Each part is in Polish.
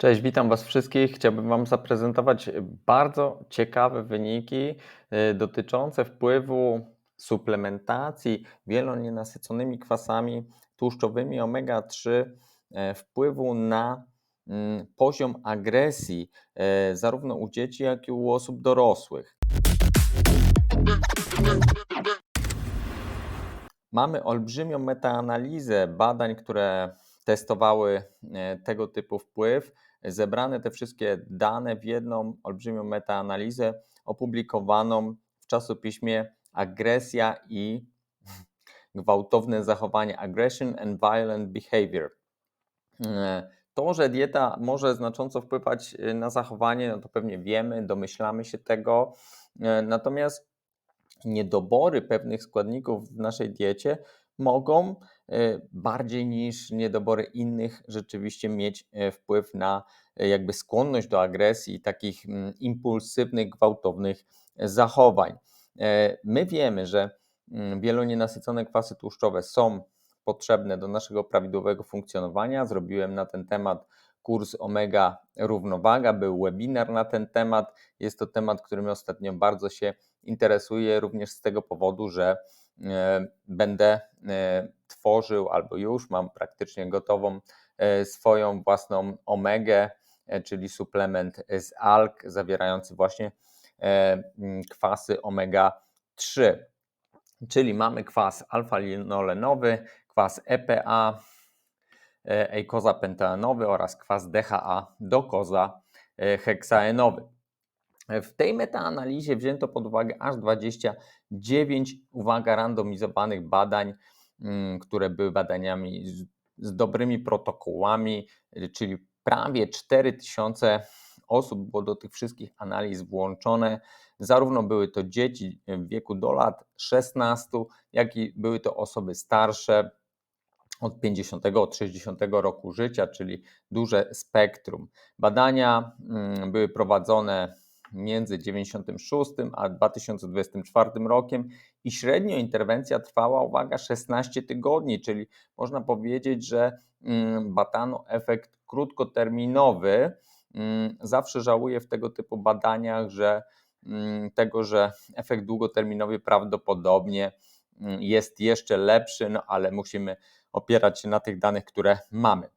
Cześć, witam Was wszystkich. Chciałbym Wam zaprezentować bardzo ciekawe wyniki y, dotyczące wpływu suplementacji wielonienasyconymi kwasami tłuszczowymi omega-3, e, wpływu na mm, poziom agresji e, zarówno u dzieci, jak i u osób dorosłych. Mamy olbrzymią metaanalizę badań, które testowały e, tego typu wpływ zebrane te wszystkie dane w jedną olbrzymią metaanalizę opublikowaną w czasopiśmie Agresja i gwałtowne zachowanie Aggression and Violent Behavior. To, że dieta może znacząco wpływać na zachowanie, no to pewnie wiemy, domyślamy się tego. Natomiast niedobory pewnych składników w naszej diecie mogą e, bardziej niż niedobory innych rzeczywiście mieć e, wpływ na e, jakby skłonność do agresji takich mm, impulsywnych, gwałtownych zachowań. My wiemy, że mm, wielonienasycone kwasy tłuszczowe są potrzebne do naszego prawidłowego funkcjonowania. Zrobiłem na ten temat kurs Omega Równowaga, był webinar na ten temat. Jest to temat, którym ostatnio bardzo się interesuję, również z tego powodu, że będę e, tworzył albo już mam praktycznie gotową e, swoją własną omegę, czyli suplement z alg zawierający właśnie kwasy omega 3. Czyli mamy kwas alfa-linolenowy, kwas EPA, eikoza pentaenowy oraz kwas DHA dokoza heksaenowy. W tej metaanalizie wzięto pod uwagę aż 29, uwaga, randomizowanych badań, mm, które były badaniami z, z dobrymi protokołami, czyli prawie 4000 osób było do tych wszystkich analiz włączone. Zarówno były to dzieci w wieku do lat 16, jak i były to osoby starsze od 50 od 60 roku życia, czyli duże spektrum. Badania mm, były prowadzone między 96 a 2024 rokiem i średnio interwencja trwała, uwaga, 16 tygodni, czyli można powiedzieć, że mm, batano efekt krótkoterminowy. Mm, zawsze żałuję w tego typu badaniach, że mm, tego, że efekt długoterminowy prawdopodobnie jest jeszcze lepszy, no ale musimy opierać się na tych danych, które mamy.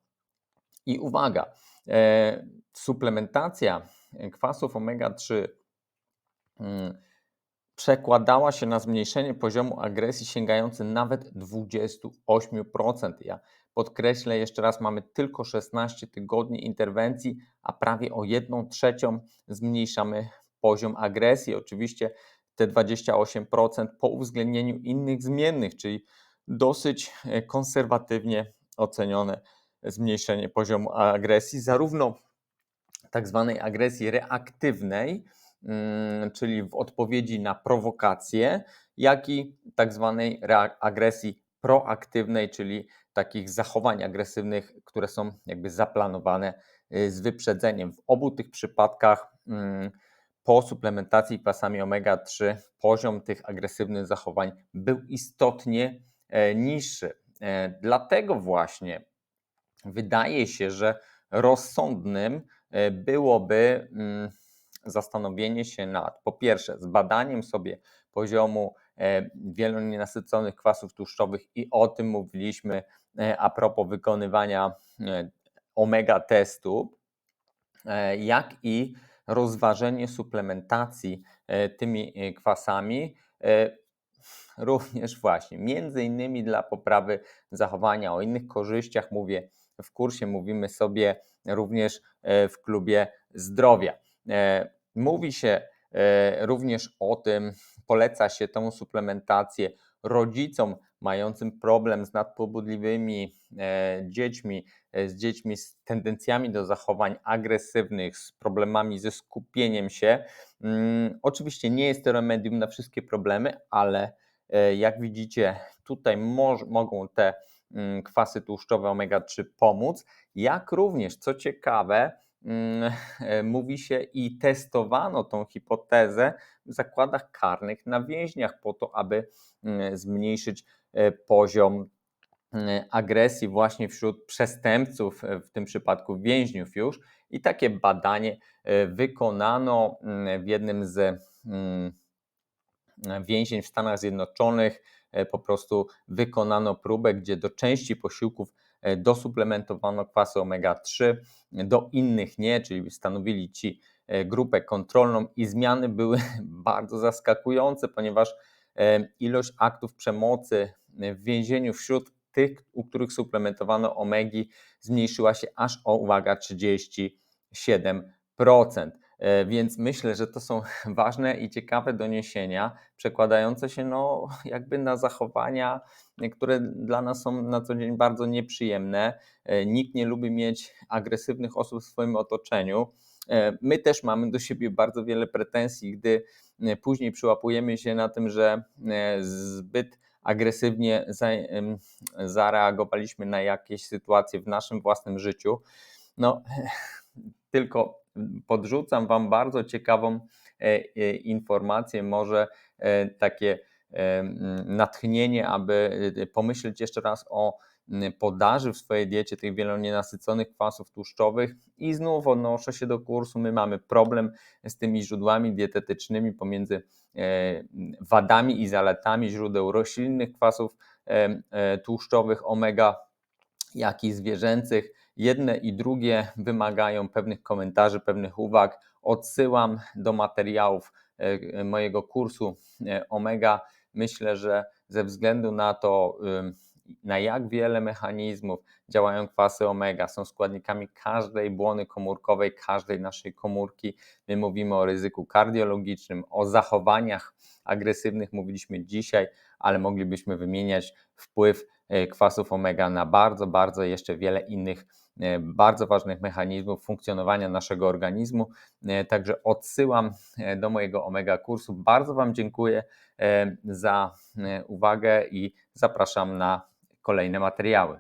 I uwaga, e, suplementacja kwasów omega-3 mm, przekładała się na zmniejszenie poziomu agresji sięgający nawet 28%. Ja podkreślę jeszcze raz, mamy tylko 16 tygodni interwencji, a prawie o 1 trzecią zmniejszamy poziom agresji. Oczywiście te 28% po uwzględnieniu innych zmiennych, czyli dosyć e, konserwatywnie ocenione zmniejszenie poziomu agresji, zarówno tak zwanej agresji reaktywnej, mm, czyli w odpowiedzi na prowokację, jak i tak zwanej agresji proaktywnej, czyli takich zachowań agresywnych, które są jakby zaplanowane y, z wyprzedzeniem. W obu tych przypadkach mm, po suplementacji kwasami omega-3 poziom tych agresywnych zachowań był istotnie e, niższy. E, dlatego właśnie wydaje się, że rozsądnym E, byłoby mm, zastanowienie się nad, po pierwsze, zbadaniem sobie poziomu e, wielonienasyconych kwasów tłuszczowych i o tym mówiliśmy e, a propos wykonywania omega testu, jak i rozważenie suplementacji tymi kwasami, również właśnie, między innymi dla poprawy zachowania. O innych korzyściach mówię w kursie, mówimy sobie również e, w klubie zdrowia. E, mówi się e, również o tym, poleca się tą suplementację rodzicom mającym problem z nadpobudliwymi dziećmi, z dziećmi z tendencjami do zachowań agresywnych, z problemami ze skupieniem się. Mm, oczywiście nie jest to remedium na wszystkie problemy, ale jak widzicie, tutaj mogą te kwasy tłuszczowe omega-3 pomóc, jak również, co ciekawe, mm, mówi się i testowano tą hipotezę w zakładach karnych na więźniach po to, aby mm, zmniejszyć e, poziom mm, agresji właśnie wśród przestępców, e, w tym przypadku więźniów już. I takie badanie e, wykonano mm, w jednym z mm, więzień w Stanach Zjednoczonych. E, po prostu wykonano próbę, gdzie do części posiłków dosuplementowano kwasy omega-3, do innych nie, czyli stanowili ci grupę kontrolną i zmiany były bardzo zaskakujące, ponieważ ilość aktów przemocy w więzieniu wśród tych, u których suplementowano omegi, zmniejszyła się aż o, uwaga, 37%. E, więc myślę, że to są ważne i ciekawe doniesienia, przekładające się no, jakby na zachowania, które dla nas są na co dzień bardzo nieprzyjemne. E, nikt nie lubi mieć agresywnych osób w swoim otoczeniu. E, my też mamy do siebie bardzo wiele pretensji, gdy później przyłapujemy się na tym, że zbyt agresywnie zareagowaliśmy na jakieś sytuacje w naszym własnym życiu. No, tylko podrzucam Wam bardzo ciekawą e, e, informację, może e, takie natchnienie, aby pomyśleć jeszcze raz o podaży w swojej diecie tych wielonienasyconych kwasów tłuszczowych i znów odnoszę się do kursu, my mamy problem z tymi źródłami dietetycznymi pomiędzy wadami i zaletami źródeł roślinnych kwasów tłuszczowych omega, jak i zwierzęcych. Jedne i drugie wymagają pewnych komentarzy, pewnych uwag. Odsyłam do materiałów mojego kursu Omega. Myślę, że ze względu na to, na jak wiele mechanizmów działają kwasy omega, są składnikami każdej błony komórkowej, każdej naszej komórki. My mówimy o ryzyku kardiologicznym, o zachowaniach agresywnych, mówiliśmy dzisiaj, ale moglibyśmy wymieniać wpływ e, kwasów omega na bardzo, bardzo jeszcze wiele innych e, bardzo ważnych mechanizmów funkcjonowania naszego organizmu. E, także odsyłam do mojego omega kursu. Bardzo Wam dziękuję za uwagę i zapraszam na kolejne materiały.